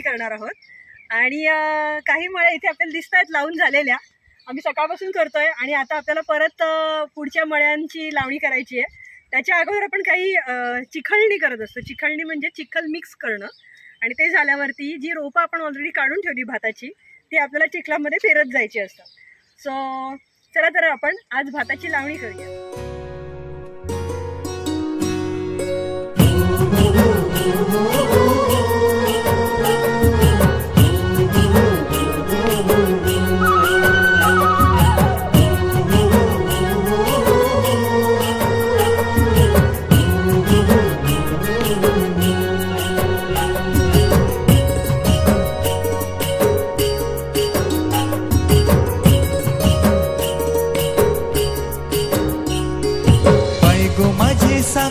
करणार आहोत. आणि काही मळ्या इथे आपल्याला दिसत आहेत लावून झालेल्या. आम्ही सकाळपासून करतोय आणि आता आपल्याला परत पुढच्या मळ्यांची लावणी करायची आहे. त्याच्या अगोदर आपण काही चिखलणी करत असतो. चिखलणी म्हणजे चिखल मिक्स करणं. आणि ते झाल्यावरती जी रोपं आपण ऑलरेडी काढून ठेवली भाताची ती आपल्याला चिखलामध्ये फिरत जायची असतात. सो चला तर आपण आज भाताची लावणी करूया.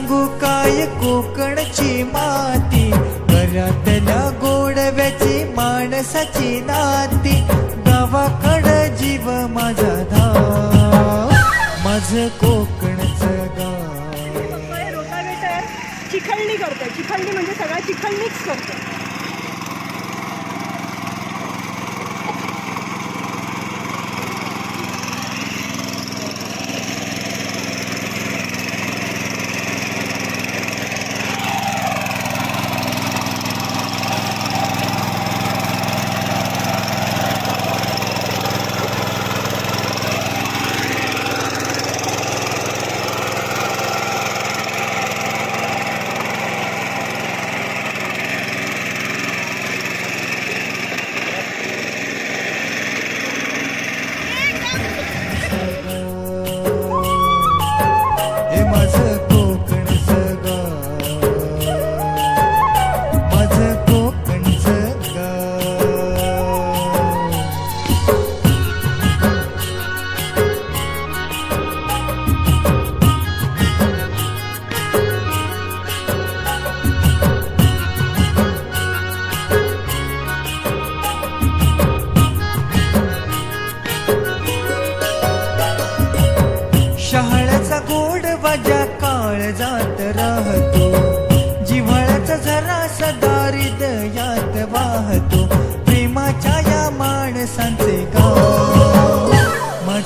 सांगू काय कोकणची माती? घरातल्या गोडव्याची माणसाची नाती. गावाकड जीव माझा धाव. माझ कोकणचं गाव. रोटावेटर. चिखलणी करतोय. चिखलणी म्हणजे सगळा चिखल मिक्स करतोय.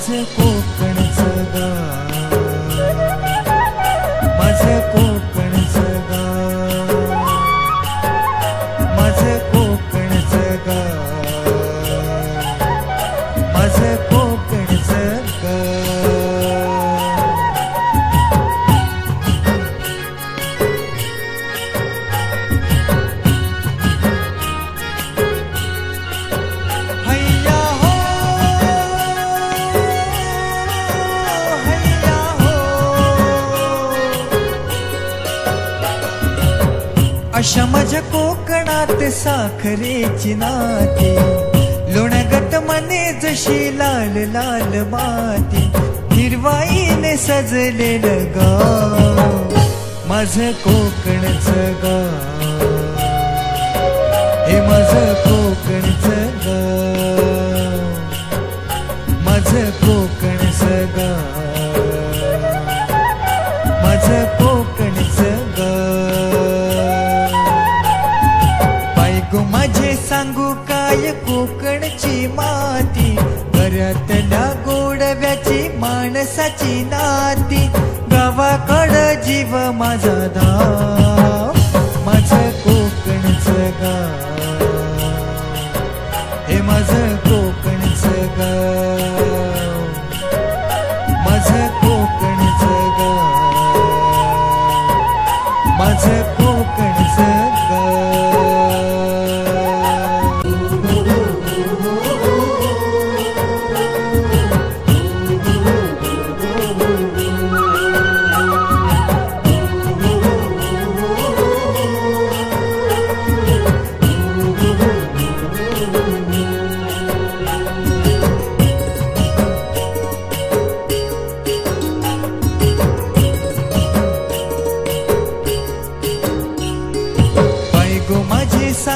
माझं कोकणचं गा माझं कोकणचं अशा माझ्या कोकणात साखरेची नाती लोणगत मने जशी लाल लाल माती. हिरवाईने सजलेलं गाव. माझं कोकणचं गाव. हे माझं कोकणचं गाव. माझं कोकणचं गाव. सांगू काय कोकणची माती? घरातल्या गोडव्याची माणसाची नाती. गावाकड जीव माझा धाव. माझं कोकणचं गाव. हे माझं कोकणचं गाव. माझं कोकणचं गाव. माझं कोकणचं गाव.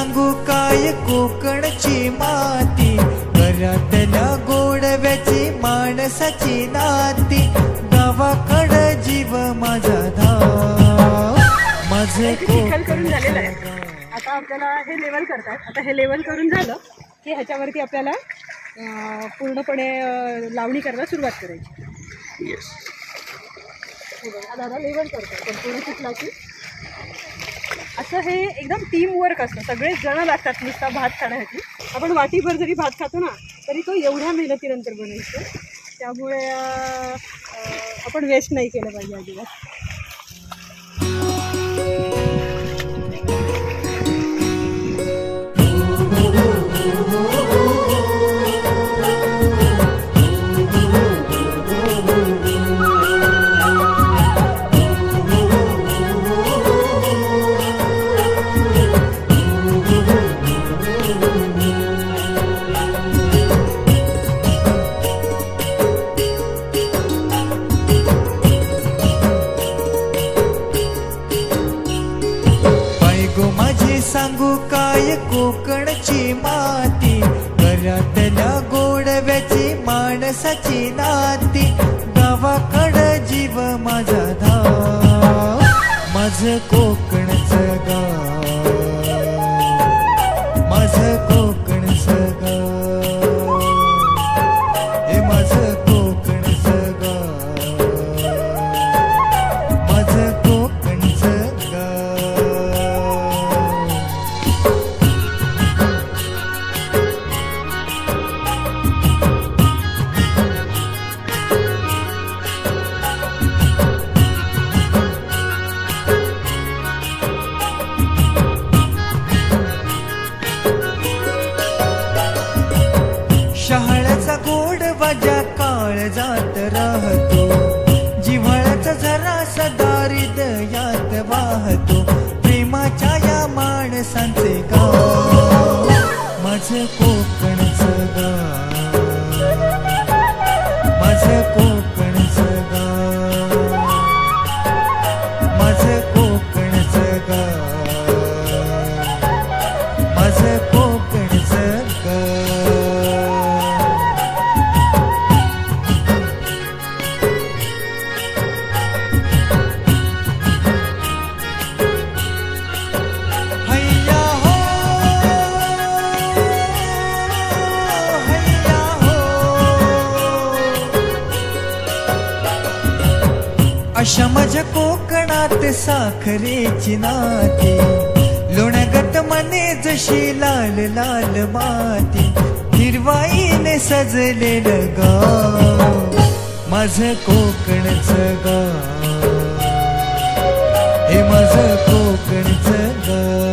सांगू काय कोकणची माती? घरातल्या गोडव्याची माणसाची नाती. गावाकड जीव माझा धा माझे करून झालेलं आहे. आता आपल्याला हे लेवल करतात. आता हे लेवल करून झालं की ह्याच्यावरती आपल्याला पूर्णपणे लावणी करायला सुरुवात करायची. दादा लेवल करतो पण पूर्ण कुठला की? असं हे एकदम टीम वर्क असतं. सगळेच जण लागतात नुसता भात खाण्यासाठी. आपण वाटीभर जरी भात खातो ना तरी तो एवढ्या मेहनतीनंतर बनवतो त्यामुळे आपण वेस्ट नाही केलं पाहिजे अजिबात. सची नाती गावाकड जीव माझा धाव. माझ कोक हृदयात वाहतो प्रेमाच्या या माणसांचे गाव. माझं कोकणच गाव. माझं कोकण साखरेची नाती लोण्यागत मने जशी लाल लाल माती. हिरवाईने सजलेलं गाव. माझं कोकणचं गाव. हे माझं कोकणचं गाव.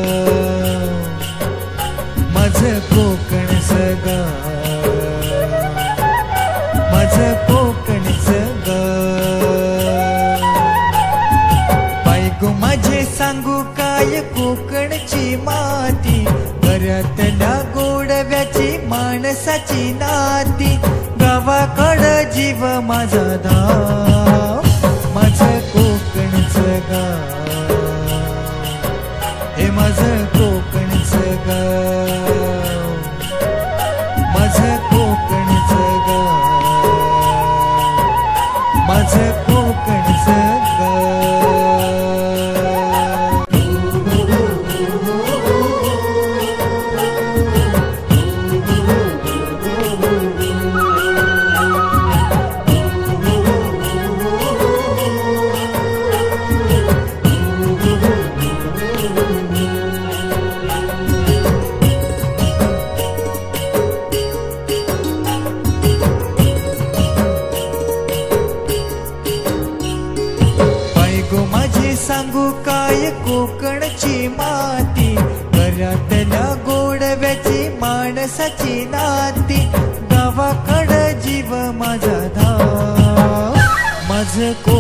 माझं कोकणचं गाव. माझं कोकणची माती घरातल्या गोडव्याची माणसाची नाती. गावाकड जीव माझा धाव माझं कोकणचं गाव. हे माझं कोकणचं गाव. माझं कोकणचं गाव. माझं कोकणचं कोकणची माती घरातल्या गोडव्याची माणसाची नाती. गावाकड जीव माझा धाव. माझं को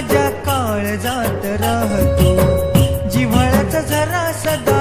माझ्या काळजात राहतो. जिव्हाळ्याचा जरा सदा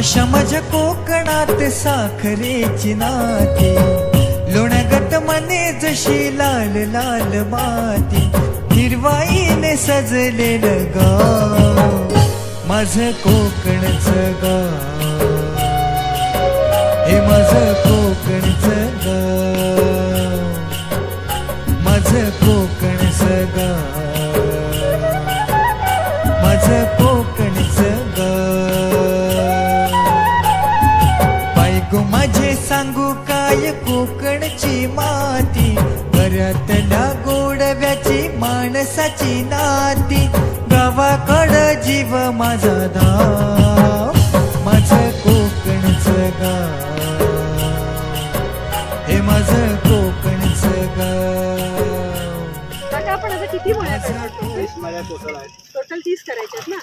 अशा माझ्या कोकणात साखरेची नाती लोणगत मने जशी लाल लाल माती हिरवाईने सजलेलं गाव माझं कोकणचं गाव. हे माझं कोकणचं गाव माझं कोकणचं गाव. सांगू काय कोकणची माती घरातल्या गोडव्याची माणसाची नाती. गावाकडं जीव माझा धाव माझं कोकणचं गाव. हे माझं कोकणचं गाव. आपण आता किती मळ्या टोटल तीस करायच्यात ना.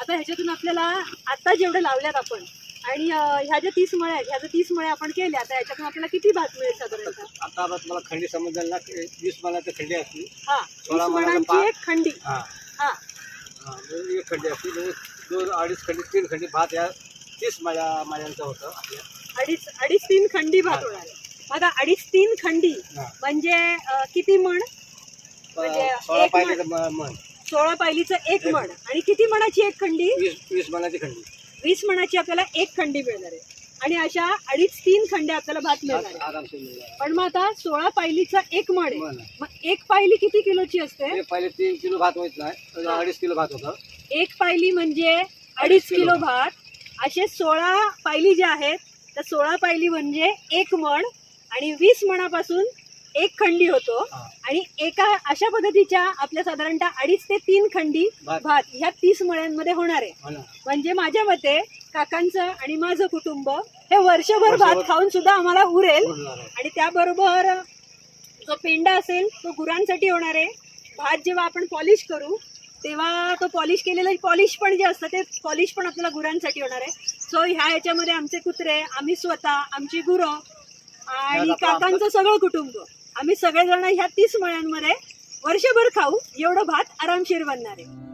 आता ह्याच्यातून आपल्याला आता जेवढे लावल्यात आपण आणि ह्या ज्या तीस मळ्या आहेत ह्या ज्या तीस मळ्या आपण केल्या तर ह्याच्यातून आपल्याला किती भात मिळेल साधारणतः? आता आता मला खंडी समजलं ना की वीस मला तर खंडी असली. हा सोळा तीस पाच. एक खंडी. हा. हा. हा, म्हणजे एक खंडी असली म्हणजे दोन अडीच खंडी तीन खंडी भात या तीस माझ्या माझ्यांचं होतं आपल्या. अडीच अडीच तीन खंडी भात होणार. आहे बघा अडीच तीन खंडी हा. म्हणजे अं, किती मण? म्हणजे सोळा एक पाहिजे मन सोळा पायलीचं एक. मण. आणि किती मणाची एक खंडी? वीस वीस मनाची खंडी. वीस मणाची आपल्याला एक खंडी मिळणार आहे. आणि अशा अडीच तीन खंड्या आपल्याला भात मिळणार आहे. पण मग आता सोळा पायलीचा एक मण आहे. मग एक पायली किती किलोची असते? पहिले तीन किलो भात होत नाही. तर. अडीच किलो भात होतं. एक पायली म्हणजे अडीच किलो किलो भात. असे सोळा पायली ज्या आहेत त्या सोळा पायली म्हणजे एक मण. आणि वीस मणापासून एक खंडी होतो. आणि एका अशा पद्धतीच्या आपल्या साधारणतः अडीच ते तीन खंडी भात. ह्या तीस मळ्यांमध्ये होणार आहे. हो म्हणजे माझ्या मते काकांचं आणि माझं कुटुंब हे वर्षभर भात. खाऊन सुद्धा आम्हाला उरेल. आणि त्याबरोबर जो पेंडा असेल तो गुरांसाठी होणार आहे. भात जेव्हा आपण पॉलिश करू तेव्हा तो पॉलिश केलेलं पॉलिश पण जे असतं ते पॉलिश पण आपल्याला गुरांसाठी होणार आहे. सो ह्या ह्याच्यामध्ये आमचे कुत्रे आम्ही स्वतः आमची गुरं आणि काकांचं सगळं कुटुंब. आम्ही सगळेजण ह्या तीस मळ्यांमध्ये वर्षभर खाऊ एवढं भात आरामशीर बनणार आहे.